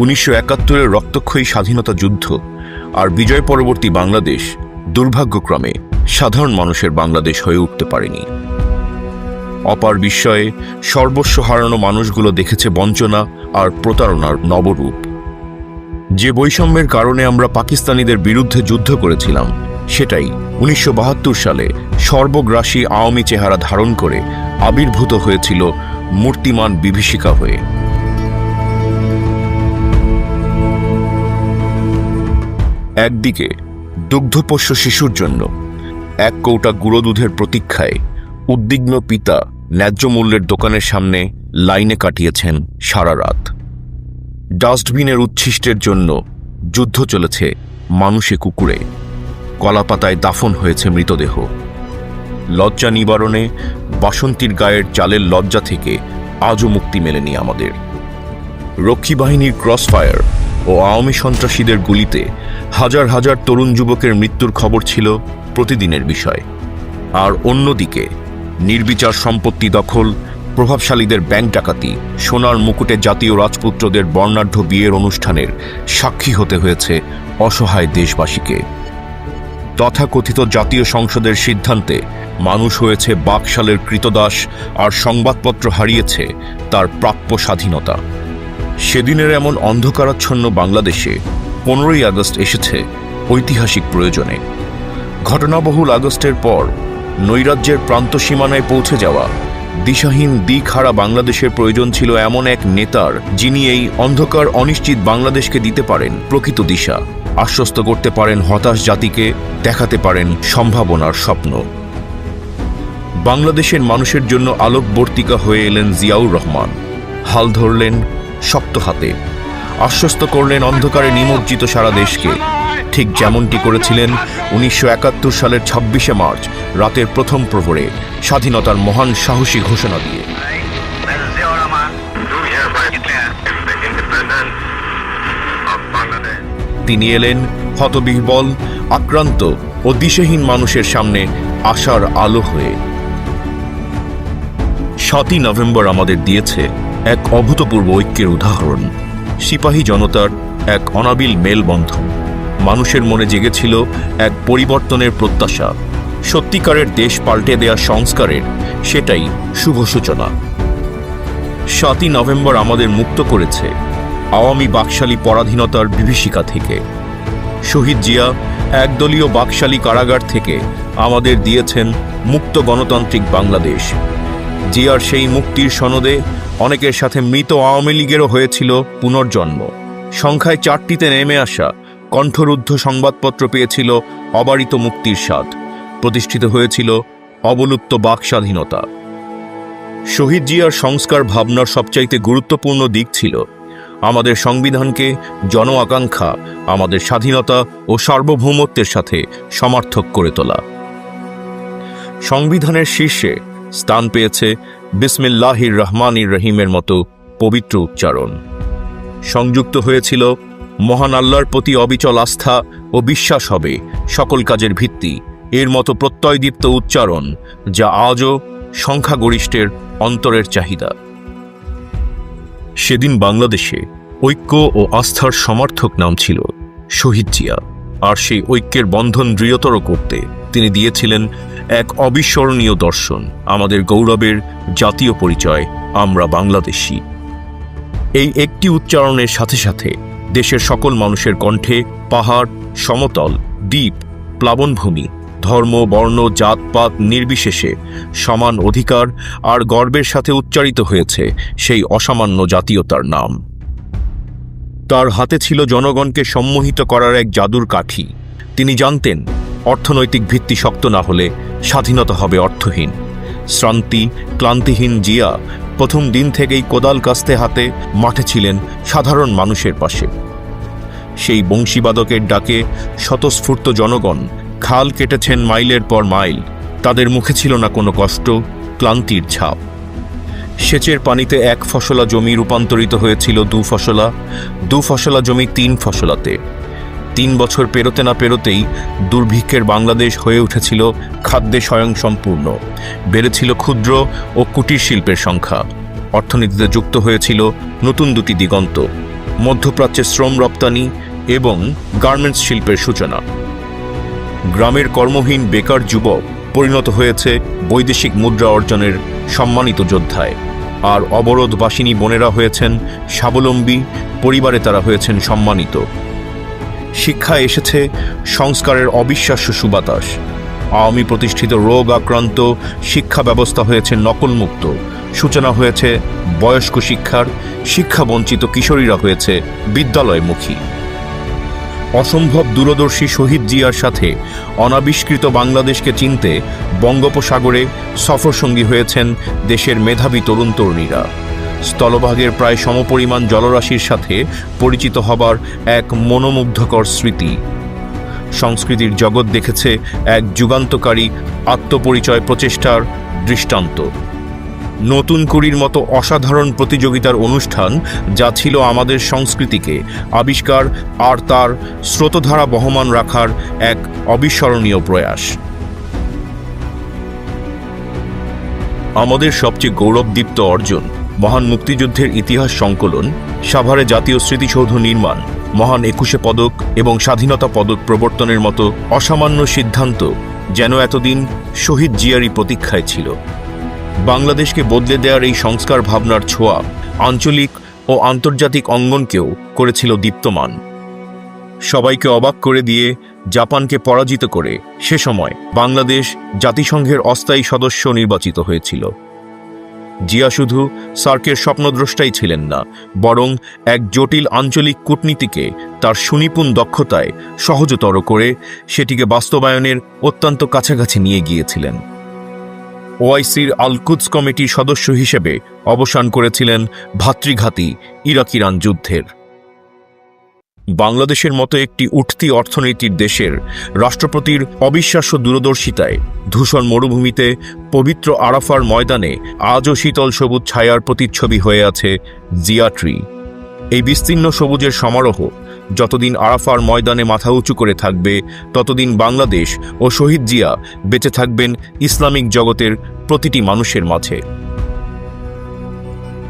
উনিশশো একাত্তরের রক্তক্ষয়ী স্বাধীনতা যুদ্ধ আর বিজয় পরবর্তী বাংলাদেশ দুর্ভাগ্যক্রমে সাধারণ মানুষের বাংলাদেশ হয়ে উঠতে পারেনি। অপার বিস্ময়ে সর্বস্ব হারানো মানুষগুলো দেখেছে বঞ্চনা আর প্রতারণার নবরূপ। যে বৈষম্যের কারণে আমরা পাকিস্তানিদের বিরুদ্ধে যুদ্ধ করেছিলাম, সেটাই উনিশশো বাহাত্তর সালে সর্বগ্রাসী আওয়ামী চেহারা ধারণ করে আবির্ভূত হয়েছিল মূর্তিমান বিভীষিকা হয়ে। একদিকে দুগ্ধপোষ্য শিশুর জন্য এক কৌটা গুঁড়ো দুধের প্রতীক্ষায় উদ্বিগ্ন পিতা ন্যায্য মূল্যের দোকানের সামনে লাইনে কাটিয়েছেন সারা রাত। ডাস্টবিনের উচ্ছিষ্টের জন্য যুদ্ধ চলেছে মানুষে কুকুরে। কলাপাতায় দাফন হয়েছে মৃতদেহ। লজ্জা নিবারণে বাসন্তীর গায়ের চালের লজ্জা থেকে আজও মুক্তি মেলেনি আমাদের। রক্ষী বাহিনীর ক্রসফায়ার ও আওয়ামী সন্ত্রাসীদের গুলিতে হাজার হাজার তরুণ যুবকের মৃত্যুর খবর ছিল প্রতিদিনের বিষয়। আর অন্যদিকে, নির্বিচার সম্পত্তি দখল, প্রভাবশালীদের ব্যাংক ডাকাতি, সোনার মুকুটে জাতীয় রাজপুত্রদের বর্ণাঢ্য বিয়ের অনুষ্ঠানের সাক্ষী হতে হয়েছে অসহায় দেশবাসীকে। তথাকথিত জাতীয় সংসদের সিদ্ধান্তে মানুষ হয়েছে বাকশালের কৃতদাস আর সংবাদপত্র হারিয়েছে তার প্রাপ্য স্বাধীনতা। সেদিনের এমন অন্ধকারাচ্ছন্ন বাংলাদেশে পনেরোই আগস্ট এসেছে ঐতিহাসিক প্রয়োজনে। ঘটনাবহুল আগস্টের পর নৈরাজ্যের প্রান্ত সীমানায় পৌঁছে যাওয়া দিশাহীন দিকহারা বাংলাদেশের প্রয়োজন ছিল এমন এক নেতার যিনি এই অন্ধকার অনিশ্চিত বাংলাদেশকে দিতে পারেন প্রকৃত দিশা। আশ্বস্ত করতে পারেন হতাশ জাতিকে, দেখাতে পারেন সম্ভাবনার স্বপ্ন। বাংলাদেশের মানুষের জন্য আলোকবর্তিকা হয়ে এলেন জিয়াউর রহমান। হাল ধরলেন শক্ত হাতে। আশ্বস্ত করলেন অন্ধকারে নিমজ্জিত সারা দেশকে। ঠিক যেমনটি করেছিলেন উনিশশো একাত্তর সালের ছাব্বিশে মার্চ, রাতের প্রথম প্রহরে, স্বাধীনতার মহান সাহসী ঘোষণা দিয়ে. তিনি এলেন হতবিহ্বল, আক্রান্ত ও দিশেহীন মানুষের সামনে আশার আলো হয়ে। সাতই নভেম্বর আমাদের দিয়েছে এক অভূতপূর্ব ঐক্যের উদাহরণ। সিপাহী জনতার এক অনাবিল মেলবন্ধন। মানুষের মনে জেগেছিল এক পরিবর্তনের প্রত্যাশা। সত্যিকারের দেশ পাল্টে দেয়া সংস্কারের সেটাই শুভ সূচনা। সাতই নভেম্বর আমাদের মুক্ত করেছে আওয়ামী বাকশালী পরাধীনতার বিভীষিকা থেকে। শহীদ জিয়া একদলীয় বাকশালী কারাগার থেকে আমাদের দিয়েছেন মুক্ত গণতান্ত্রিক বাংলাদেশ। জিয়ার সেই মুক্তির সনদে অনেকের সাথে মৃত আওয়ামী লীগেরও হয়েছিল পুনর্জন্ম। সংখ্যায় চারটিতে নেমে আসা কণ্ঠরুদ্ধ সংবাদপত্র পেয়েছিল অবারিত মুক্তির স্বাদ। প্রতিষ্ঠিত হয়েছিল অবলুপ্ত বাক স্বাধীনতা। শহীদ জিয়ার সংস্কার ভাবনার সবচাইতে গুরুত্বপূর্ণ দিক ছিল, আমাদের সংবিধানকে জন আকাঙ্ক্ষা, আমাদের স্বাধীনতা ও সার্বভৌমত্বের সাথে সমার্থক করে তোলা। সংবিধানের শীর্ষে স্থান পেয়েছে বিসমিল্লাহির রহমানির রহিমের মতো পবিত্র উচ্চারণ। সংযুক্ত হয়েছিল, মহান আল্লাহর প্রতি অবিচল আস্থা ও বিশ্বাস হবে, সকল কাজের ভিত্তি, এর মতো প্রত্যয়দীপ্ত উচ্চারণ, যা আজও সংখ্যাগরিষ্ঠের অন্তরের চাহিদা। সেদিন বাংলাদেশে ঐক্য ও আস্থার সমার্থক নাম ছিল শহীদ জিয়া, আর সেই ঐক্যের বন্ধন দৃঢ়তর করতে তিনি দিয়েছিলেন এক অবিস্মরণীয় দর্শন, আমাদের গৌরবের জাতীয় পরিচয়, আমরা বাংলাদেশি। এই একটি উচ্চারণের সাথে সাথে দেশের সকল মানুষের কণ্ঠে পাহাড়, সমতল, দ্বীপ, প্লাবনভূমি, ধর্ম, বর্ণ জাতপাত নির্বিশেষে সমান অধিকার আর গর্বের সাথে উচ্চারিত হয়েছে সেই অসামান্য জাতীয়তার নাম। তার হাতে ছিল জনগণকে সম্মোহিত করার এক জাদুর কাঠি। তিনি জানতেন অর্থনৈতিক ভিত্তি শক্ত না হলে স্বাধীনতা হবে অর্থহীন। শ্রান্তি, ক্লান্তিহীন জিয়া প্রথম দিন থেকেই কোদাল কাস্তে হাতে মাঠে ছিলেন সাধারণ মানুষের পাশে। সেই বংশীবাদকের ডাকে স্বতঃস্ফূর্ত জনগণ খাল কেটেছেন মাইলের পর মাইল। তাদের মুখে ছিল না কোনো কষ্ট, ক্লান্তির ছাপ। সেচের পানিতে এক ফসলা জমি রূপান্তরিত হয়েছিল দু ফসলা দু ফসলা জমি তিন ফসলাতে। তিন বছর পেরোতে না পেরোতেই দুর্ভিক্ষের বাংলাদেশ হয়ে উঠেছিল খাদ্যে স্বয়ংসম্পূর্ণ। বেড়েছিল ক্ষুদ্র ও কুটির শিল্পের সংখ্যা। অর্থনীতিতে যুক্ত হয়েছিল নতুন দুটি দিগন্ত, মধ্যপ্রাচ্যে শ্রম রপ্তানি এবং গার্মেন্টস শিল্পের সূচনা। গ্রামের কর্মহীন বেকার যুবক পরিণত হয়েছে বৈদেশিক মুদ্রা অর্জনের সম্মানিত যোদ্ধায়। আর অবরোধবাসিনী বোনেরা হয়েছেন স্বাবলম্বী, পরিবারে তারা হয়েছেন সম্মানিত। শিক্ষা এসেছে সংস্কারের অবিশ্বাস্য সুবাতাস। আওয়ামী প্রতিষ্ঠিত রোগ আক্রান্ত শিক্ষা ব্যবস্থা হয়েছে নকলমুক্ত। সূচনা হয়েছে বয়স্ক শিক্ষার শিক্ষাবঞ্চিত কিশোরীরা হয়েছে বিদ্যালয়মুখী। অসম্ভব দূরদর্শী শহীদ জিয়ার সাথে অনাবিষ্কৃত বাংলাদেশকে চিনতে বঙ্গোপসাগরে সফরসঙ্গী হয়েছেন দেশের মেধাবী তরুণ তরুণীরা স্থলভাগের প্রায় সমপরিমাণ জলরাশির সাথে পরিচিত হবার এক মনোমুগ্ধকর স্মৃতি। সংস্কৃতির জগৎ দেখেছে এক যুগান্তকারী আত্মপরিচয় প্রচেষ্টার দৃষ্টান্ত। নতুন কুড়ির মতো অসাধারণ প্রতিযোগিতার অনুষ্ঠান যা ছিল আমাদের সংস্কৃতিকে আবিষ্কার আর তার স্রোতধারা বহমান রাখার এক অবিস্মরণীয় প্রয়াস। আমাদের সবচেয়ে গৌরবদীপ্ত অর্জন মহান মুক্তিযুদ্ধের ইতিহাস সংকলন, সাভারে জাতীয় স্মৃতিসৌধ নির্মাণ, মহান একুশে পদক এবং স্বাধীনতা পদক প্রবর্তনের মতো অসামান্য সিদ্ধান্ত যেন এতদিন শহীদ জিয়ারি প্রতীক্ষায় ছিল। বাংলাদেশকে বদলে দেওয়ার এই সংস্কার ভাবনার ছোঁয়া আঞ্চলিক ও আন্তর্জাতিক অঙ্গনকেও করেছিল দীপ্তমান। সবাইকে অবাক করে দিয়ে জাপানকে পরাজিত করে সে সময় বাংলাদেশ জাতিসংঘের অস্থায়ী সদস্য নির্বাচিত হয়েছিল। জিয়া শুধু সার্কের স্বপ্নদ্রষ্টাই ছিলেন না, বরং এক জটিল আঞ্চলিক কূটনীতিকে তার সুনিপুণ দক্ষতায় সহজতর করে সেটিকে বাস্তবায়নের অত্যন্ত কাছাকাছি নিয়ে গিয়েছিলেন। ওআইসির আলকুদস কমিটির সদস্য হিসেবে অবসান করেছিলেন ভাতৃঘাতী ইরাকিরান যুদ্ধের। বাংলাদেশের মতো একটি উঠতি অর্থনীতির দেশের রাষ্ট্রপতির অবিশ্বাস্য দূরদর্শিতায় ধূসর মরুভূমিতে পবিত্র আরাফার ময়দানে আজও শীতল সবুজ ছায়ার প্রতিচ্ছবি হয়ে আছে জিয়াট্রি এই বিস্তীর্ণ সবুজের সমারোহ যতদিন আরাফার ময়দানে মাথা উঁচু করে থাকবে, ততদিন বাংলাদেশ ও শহীদ জিয়া বেঁচে থাকবেন ইসলামিক জগতের প্রতিটি মানুষের মাঝে।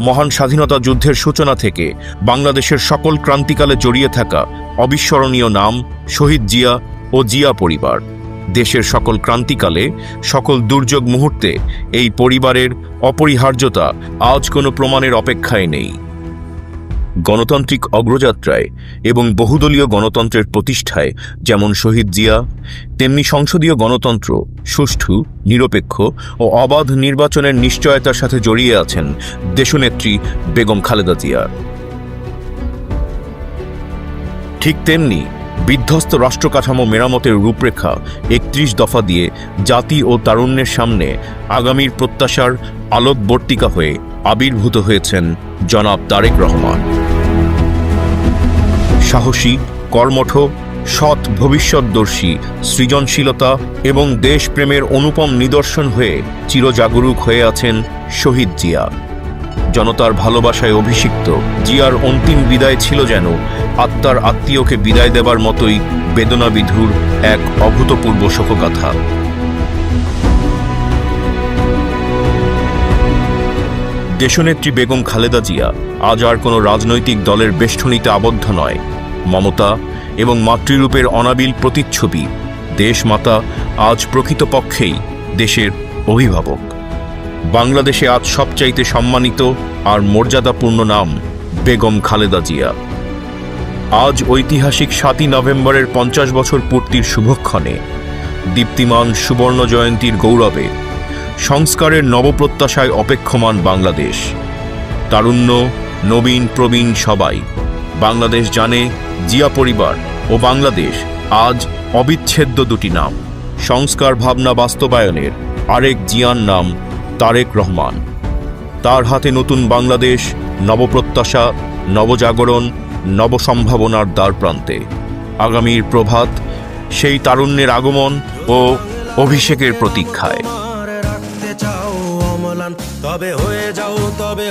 মহান স্বাধীনতা যুদ্ধের সূচনা থেকে বাংলাদেশের সকল ক্রান্তিকালে জড়িয়ে থাকা অবিস্মরণীয় নাম শহীদ জিয়া ও জিয়া পরিবার। দেশের সকল ক্রান্তিকালে সকল দুর্যোগ মুহূর্তে এই পরিবারের অপরিহার্যতা আজ কোনো প্রমাণের অপেক্ষায় নেই। গণতান্ত্রিক অগ্রযাত্রায় এবং বহুদলীয় গণতন্ত্রের প্রতিষ্ঠায়, যেমন শহীদ জিয়া, তেমনি সংসদীয় গণতন্ত্র, সুষ্ঠু, নিরপেক্ষ ও অবাধ নির্বাচনের নিশ্চয়তার সাথে জড়িয়ে আছেন দেশনেত্রী বেগম খালেদা জিয়া। ঠিক তেমনি বিধ্বস্ত রাষ্ট্রকাঠামো মেরামতের রূপরেখা একত্রিশ দফা দিয়ে জাতি ও তারুণ্যের সামনে আগামীর প্রত্যাশার আলোকবর্তিকা হয়ে আবির্ভূত হয়েছেন জনাব তারেক রহমান। সাহসী, কর্মঠ, সৎ ভবিষ্যৎদর্শী, সৃজনশীলতা এবং দেশপ্রেমের অনুপম নিদর্শন হয়ে চিরজাগরুক হয়ে আছেন শহীদ জিয়া। জনতার ভালোবাসায় অভিষিক্ত, জিয়ার অন্তিম বিদায় ছিল যেন আত্মার আত্মীয়কে বিদায় দেবার মতোই বেদনাবিধুর এক অভূতপূর্ব শোকগাথা। দেশনেত্রী বেগম খালেদা জিয়া আজ আর কোনো রাজনৈতিক দলের বেষ্টনীতে আবদ্ধ নয়। মমতা এবং মাতৃরূপের অনাবিল প্রতিচ্ছবি দেশমাতা আজ প্রকৃতপক্ষেই দেশের অভিভাবক। বাংলাদেশে আজ সবচাইতে সম্মানিত আর মর্যাদাপূর্ণ নাম বেগম খালেদা জিয়া। আজ ঐতিহাসিক সাতই নভেম্বরের পঞ্চাশ বছর পূর্তির শুভক্ষণে দীপ্তিমান সুবর্ণ জয়ন্তীর গৌরবে সংস্কারের নবপ্রত্যাশায় অপেক্ষমান বাংলাদেশ। তারুণ্য, নবীন, প্রবীণ সবাই বাংলাদেশ জানে, জিয়া পরিবার ও বাংলাদেশ আজ অবিচ্ছেদ্য দুটি নাম। সংস্কার ভাবনা বাস্তবায়নের আরেক জিয়ার নাম তারেক রহমান। তার হাতে নতুন বাংলাদেশ, নবপ্রত্যাশা, নবজাগরণ, নবসম্ভাবনার দ্বারপ্রান্তে আগামীর প্রভাত, সেই তারুণ্যের আগমন ও অভিষেকের প্রতীক্ষায়। তবে হয়ে যাও, তবে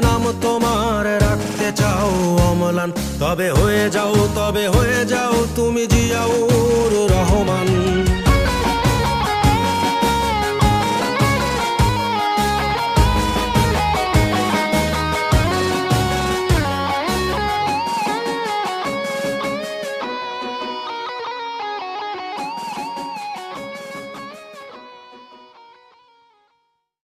নাম তোমার রাখতে চাও অমলান। তবে হয়ে যাও তবে হয়ে যাও তুমি